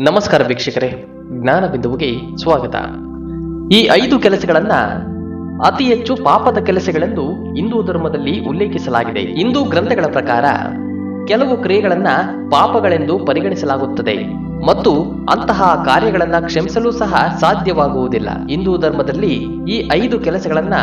ನಮಸ್ಕಾರ ವೀಕ್ಷಕರೇ, ಜ್ಞಾನ ಬಿಂದುವಿಗೆ ಸ್ವಾಗತ. ಈ ಐದು ಕೆಲಸಗಳನ್ನ ಅತಿ ಹೆಚ್ಚು ಪಾಪದ ಕೆಲಸಗಳೆಂದು ಹಿಂದೂ ಧರ್ಮದಲ್ಲಿ ಉಲ್ಲೇಖಿಸಲಾಗಿದೆ. ಹಿಂದೂ ಗ್ರಂಥಗಳ ಪ್ರಕಾರ ಕೆಲವು ಕ್ರಿಯೆಗಳನ್ನ ಪಾಪಗಳೆಂದು ಪರಿಗಣಿಸಲಾಗುತ್ತದೆ ಮತ್ತು ಅಂತಹ ಕಾರ್ಯಗಳನ್ನ ಕ್ಷಮಿಸಲು ಸಹ ಸಾಧ್ಯವಾಗುವುದಿಲ್ಲ. ಹಿಂದೂ ಧರ್ಮದಲ್ಲಿ ಈ ಐದು ಕೆಲಸಗಳನ್ನ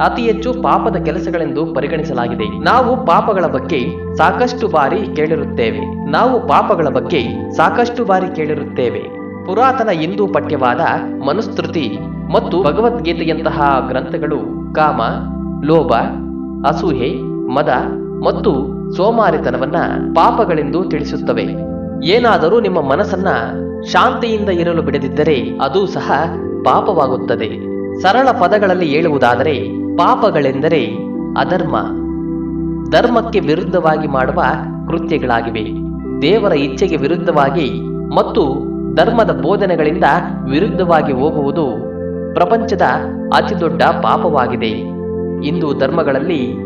ಅತಿ ಹೆಚ್ಚು ಪಾಪದ ಕೆಲಸಗಳೆಂದು ಪರಿಗಣಿಸಲಾಗಿದೆ. ನಾವು ಪಾಪಗಳ ಬಗ್ಗೆ ಸಾಕಷ್ಟು ಬಾರಿ ಕೇಳಿರುತ್ತೇವೆ. ನಾವು ಪಾಪಗಳ ಬಗ್ಗೆ ಸಾಕಷ್ಟು ಬಾರಿ ಕೇಳಿರುತ್ತೇವೆ. ಪುರಾತನ ಹಿಂದೂ ಪಠ್ಯವಾದ ಮನುಸ್ತೃತಿ ಮತ್ತು ಭಗವದ್ಗೀತೆಯಂತಹ ಗ್ರಂಥಗಳು ಕಾಮ, ಲೋಭ ಅಸೂಹೆ ಮದ ಮತ್ತು ಸೋಮಾರಿತನವನ್ನ ಪಾಪಗಳೆಂದು ತಿಳಿಸುತ್ತವೆ. ಏನಾದರೂ ನಿಮ್ಮ ಮನಸ್ಸನ್ನ ಶಾಂತಿಯಿಂದ ಇರಲು ಬಿಡದಿದ್ದರೆ ಅದು ಸಹ ಪಾಪವಾಗುತ್ತದೆ. ಸರಳ ಪದಗಳಲ್ಲಿ ಹೇಳುವುದಾದರೆ ಪಾಪಗಳೆಂದರೆ ಅಧರ್ಮ. ಧರ್ಮಕ್ಕೆ ವಿರುದ್ಧವಾಗಿ ಮಾಡುವ ಕೃತ್ಯಗಳಾಗಿವೆ. ದೇವರ ಇಚ್ಛೆಗೆ ವಿರುದ್ಧವಾಗಿ ಮತ್ತು ಧರ್ಮದ ಬೋಧನೆಗಳಿಂದ ವಿರುದ್ಧವಾಗಿ ಹೋಗುವುದು ಪ್ರಪಂಚದ ಅತಿದೊಡ್ಡ ಪಾಪವಾಗಿದೆ. ಹಿಂದೂ ಧರ್ಮಗಳಲ್ಲಿ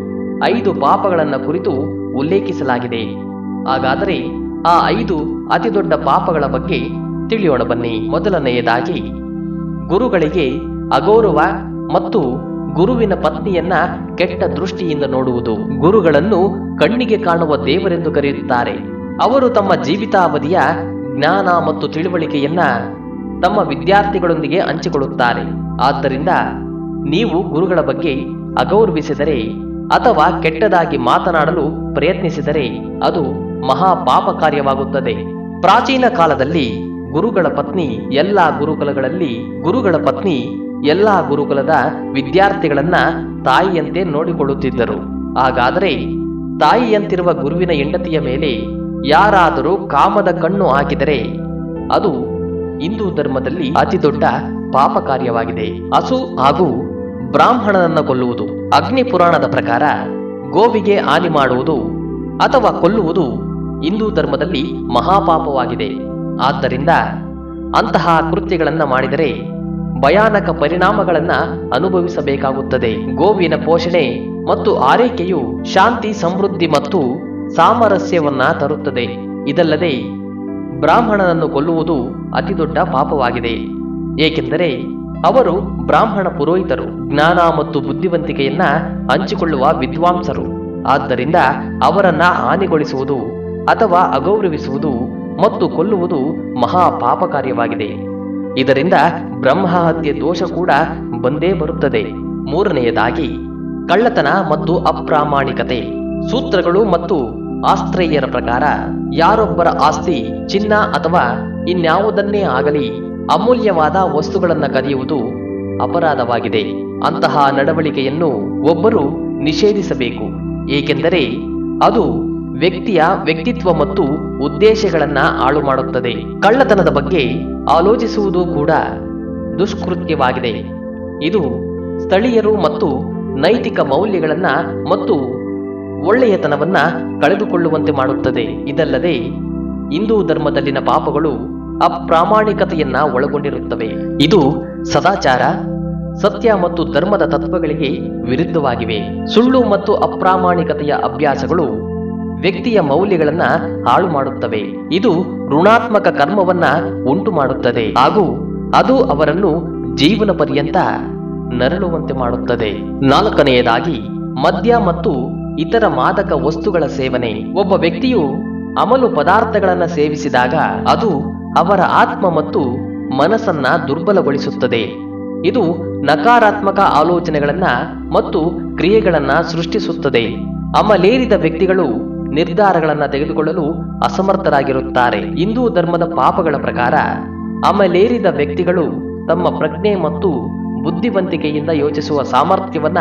ಐದು ಪಾಪಗಳನ್ನು ಕುರಿತು ಉಲ್ಲೇಖಿಸಲಾಗಿದೆ. ಹಾಗಾದರೆ ಆ ಐದು ಅತಿದೊಡ್ಡ ಪಾಪಗಳ ಬಗ್ಗೆ ತಿಳಿಯೋಣ ಬನ್ನಿ. ಮೊದಲನೆಯದಾಗಿ ಗುರುಗಳಿಗೆ ಅಗೌರವ ಮತ್ತು ಗುರುವಿನ ಪತ್ನಿಯನ್ನ ಕೆಟ್ಟ ದೃಷ್ಟಿಯಿಂದ ನೋಡುವುದು. ಗುರುಗಳನ್ನು ಕಣ್ಣಿಗೆ ಕಾಣುವ ದೇವರೆಂದು ಕರೆಯುತ್ತಾರೆ. ಅವರು ತಮ್ಮ ಜೀವಿತಾವಧಿಯ ಜ್ಞಾನ ಮತ್ತು ತಿಳುವಳಿಕೆಯನ್ನ ತಮ್ಮ ವಿದ್ಯಾರ್ಥಿಗಳೊಂದಿಗೆ ಹಂಚಿಕೊಳ್ಳುತ್ತಾರೆ. ಆದ್ದರಿಂದ ನೀವು ಗುರುಗಳ ಬಗ್ಗೆ ಅಗೌರವಿಸಿದರೆ ಅಥವಾ ಕೆಟ್ಟದಾಗಿ ಮಾತನಾಡಲು ಪ್ರಯತ್ನಿಸಿದರೆ ಅದು ಮಹಾ ಪಾಪ ಕಾರ್ಯವಾಗುತ್ತದೆ. ಪ್ರಾಚೀನ ಕಾಲದಲ್ಲಿ ಗುರುಗಳ ಪತ್ನಿ ಎಲ್ಲ ಗುರುಕುಲಗಳಲ್ಲಿ ಗುರುಗಳ ಪತ್ನಿ ಎಲ್ಲ ಗುರುಕುಲದ ವಿದ್ಯಾರ್ಥಿಗಳನ್ನ ತಾಯಿಯಂತೆ ನೋಡಿಕೊಳ್ಳುತ್ತಿದ್ದರು. ಹಾಗಾದರೆ ತಾಯಿಯಂತಿರುವ ಗುರುವಿನ ಹೆಂಡತಿಯ ಮೇಲೆ ಯಾರಾದರೂ ಕಾಮದ ಕಣ್ಣು ಹಾಕಿದರೆ ಅದು ಹಿಂದೂ ಧರ್ಮದಲ್ಲಿ ಅತಿ ದೊಡ್ಡ ಪಾಪ ಕಾರ್ಯವಾಗಿದೆ ಹಸು ಹಾಗೂ ಬ್ರಾಹ್ಮಣನನ್ನು ಕೊಲ್ಲುವುದು, ಅಗ್ನಿ ಪುರಾಣದ ಪ್ರಕಾರ ಗೋವಿಗೆ ಹಾನಿ ಮಾಡುವುದು ಅಥವಾ ಕೊಲ್ಲುವುದು ಹಿಂದೂ ಧರ್ಮದಲ್ಲಿ ಮಹಾಪಾಪವಾಗಿದೆ. ಆದ್ದರಿಂದ ಅಂತಹ ಕೃತ್ಯಗಳನ್ನು ಮಾಡಿದರೆ ಭಯಾನಕ ಪರಿಣಾಮಗಳನ್ನು ಅನುಭವಿಸಬೇಕಾಗುತ್ತದೆ. ಗೋವಿನ ಪೋಷಣೆ ಮತ್ತು ಆರೈಕೆಯು ಶಾಂತಿ, ಸಮೃದ್ಧಿ ಮತ್ತು ಸಾಮರಸ್ಯವನ್ನ ತರುತ್ತದೆ. ಇದಲ್ಲದೆ ಬ್ರಾಹ್ಮಣನನ್ನು ಕೊಲ್ಲುವುದು ಅತಿದೊಡ್ಡ ಪಾಪವಾಗಿದೆ. ಏಕೆಂದರೆ ಅವರು ಬ್ರಾಹ್ಮಣ ಪುರೋಹಿತರು, ಜ್ಞಾನ ಮತ್ತು ಬುದ್ಧಿವಂತಿಕೆಯನ್ನ ಹಂಚಿಕೊಳ್ಳುವ ವಿದ್ವಾಂಸರು. ಆದ್ದರಿಂದ ಅವರನ್ನ ಹಾನಿಗೊಳಿಸುವುದು ಅಥವಾ ಅಗೌರವಿಸುವುದು ಮತ್ತು ಕೊಲ್ಲುವುದು ಮಹಾ ಪಾಪ ಕಾರ್ಯವಾಗಿದೆ ಇದರಿಂದ ಬ್ರಹ್ಮಹತ್ಯೆ ದೋಷ ಕೂಡ ಬಂದೇ ಬರುತ್ತದೆ. ಮೂರನೆಯದಾಗಿ, ಕಳ್ಳತನ ಮತ್ತು ಅಪ್ರಾಮಾಣಿಕತೆ. ಸೂತ್ರಗಳು ಮತ್ತು ಆಸ್ತ್ರೇಯರ ಪ್ರಕಾರ, ಯಾರೊಬ್ಬರ ಆಸ್ತಿ ಚಿನ್ನ ಅಥವಾ ಇನ್ಯಾವುದನ್ನೇ ಆಗಲಿ, ಅಮೂಲ್ಯವಾದ ವಸ್ತುಗಳನ್ನು ಕದಿಯುವುದು ಅಪರಾಧವಾಗಿದೆ. ಅಂತಹ ನಡವಳಿಕೆಯನ್ನು ಒಬ್ಬರು ನಿಷೇಧಿಸಬೇಕು. ಏಕೆಂದರೆ ಅದು ವ್ಯಕ್ತಿಯ ವ್ಯಕ್ತಿತ್ವ ಮತ್ತು ಉದ್ದೇಶಗಳನ್ನ ಹಾಳು ಮಾಡುತ್ತದೆ ಕಳ್ಳತನದ ಬಗ್ಗೆ ಆಲೋಚಿಸುವುದು ಕೂಡ ದುಷ್ಕೃತ್ಯವಾಗಿದೆ. ಇದು ಸ್ಥಳೀಯರು ಮತ್ತು ನೈತಿಕ ಮೌಲ್ಯಗಳನ್ನ ಮತ್ತು ಒಳ್ಳೆಯತನವನ್ನ ಕಳೆದುಕೊಳ್ಳುವಂತೆ ಮಾಡುತ್ತದೆ. ಇದಲ್ಲದೆ, ಹಿಂದೂ ಧರ್ಮದಲ್ಲಿನ ಪಾಪಗಳು ಅಪ್ರಾಮಾಣಿಕತೆಯನ್ನ ಒಳಗೊಂಡಿರುತ್ತವೆ. ಇದು ಸದಾಚಾರ, ಸತ್ಯ ಮತ್ತು ಧರ್ಮದ ತತ್ವಗಳಿಗೆ ವಿರುದ್ಧವಾಗಿವೆ. ಸುಳ್ಳು ಮತ್ತು ಅಪ್ರಾಮಾಣಿಕತೆಯ ಅಭ್ಯಾಸಗಳು ವ್ಯಕ್ತಿಯ ಮೌಲ್ಯಗಳನ್ನ ಹಾಳು ಮಾಡುತ್ತವೆ. ಇದು ಋಣಾತ್ಮಕ ಕರ್ಮವನ್ನ ಉಂಟು ಮಾಡುತ್ತದೆ. ಹಾಗೂ ಅದು ಅವರನ್ನು ಜೀವನ ಪರ್ಯಂತ ನರಳುವಂತೆ ಮಾಡುತ್ತದೆ. ನಾಲ್ಕನೆಯದಾಗಿ, ಮದ್ಯ ಮತ್ತು ಇತರ ಮಾದಕ ವಸ್ತುಗಳ ಸೇವನೆ. ಒಬ್ಬ ವ್ಯಕ್ತಿಯು ಅಮಲು ಪದಾರ್ಥಗಳನ್ನ ಸೇವಿಸಿದಾಗ ಅದು ಅವರ ಆತ್ಮ ಮತ್ತು ಮನಸ್ಸನ್ನ ದುರ್ಬಲಗೊಳಿಸುತ್ತದೆ. ಇದು ನಕಾರಾತ್ಮಕ ಆಲೋಚನೆಗಳನ್ನ ಮತ್ತು ಕ್ರಿಯೆಗಳನ್ನ ಸೃಷ್ಟಿಸುತ್ತದೆ. ಅಮಲೇರಿದ ವ್ಯಕ್ತಿಗಳು ನಿರ್ಧಾರಗಳನ್ನ ತೆಗೆದುಕೊಳ್ಳಲು ಅಸಮರ್ಥರಾಗಿರುತ್ತಾರೆ. ಹಿಂದೂ ಧರ್ಮದ ಪಾಪಗಳ ಪ್ರಕಾರ ಅಮಲೇರಿದ ವ್ಯಕ್ತಿಗಳು ತಮ್ಮ ಪ್ರಜ್ಞೆ ಮತ್ತು ಬುದ್ಧಿವಂತಿಕೆಯಿಂದ ಯೋಚಿಸುವ ಸಾಮರ್ಥ್ಯವನ್ನ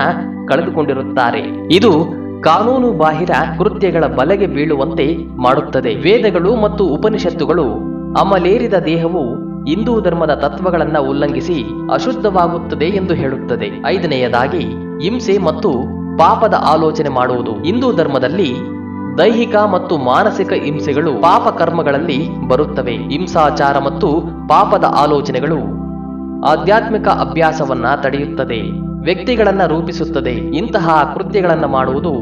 ಕಳೆದುಕೊಂಡಿರುತ್ತಾರೆ. ಇದು ಕಾನೂನು ಬಾಹಿರ ಕೃತ್ಯಗಳ ಬಲೆಗೆ ಬೀಳುವಂತೆ ಮಾಡುತ್ತದೆ. ವೇದಗಳು ಮತ್ತು ಉಪನಿಷತ್ತುಗಳು ಅಮಲೇರಿದ ದೇಹವು ಹಿಂದೂ ಧರ್ಮದ ತತ್ವಗಳನ್ನ ಉಲ್ಲಂಘಿಸಿ ಅಶುದ್ಧವಾಗುತ್ತದೆ ಎಂದು ಹೇಳುತ್ತದೆ. ಐದನೆಯದಾಗಿ ಹಿಂಸೆ ಮತ್ತು ಪಾಪದ ಆಲೋಚನೆ ಮಾಡುವುದು. ಹಿಂದೂ ಧರ್ಮದಲ್ಲಿ ದೈಹಿಕ ಮತ್ತು ಮಾನಸಿಕ ಹಿಂಸೆಗಳು ಪಾಪ ಕರ್ಮಗಳಲ್ಲಿ ಬರುತ್ತವೆ. ಹಿಂಸಾಚಾರ ಮತ್ತು ಪಾಪದ ಆಲೋಚನೆಗಳು ಆಧ್ಯಾತ್ಮಿಕ ಅಭ್ಯಾಸವನ್ನ ತಡೆಯುತ್ತದೆ. ವ್ಯಕ್ತಿಗಳನ್ನ ರೂಪಿಸುತ್ತದೆ. ಇಂತಹ ಕೃತ್ಯಗಳನ್ನು ಮಾಡುವುದು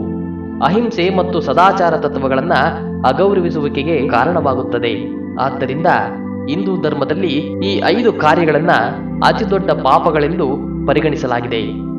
ಅಹಿಂಸೆ ಮತ್ತು ಸದಾಚಾರ ತತ್ವಗಳನ್ನ ಅಗೌರವಿಸುವಿಕೆಗೆ ಕಾರಣವಾಗುತ್ತದೆ. ಆದ್ದರಿಂದ ಹಿಂದೂ ಧರ್ಮದಲ್ಲಿ ಈ ಐದು ಕಾರ್ಯಗಳನ್ನ ಅತಿ ದೊಡ್ಡ ಪಾಪಗಳೆಂದು ಪರಿಗಣಿಸಲಾಗಿದೆ.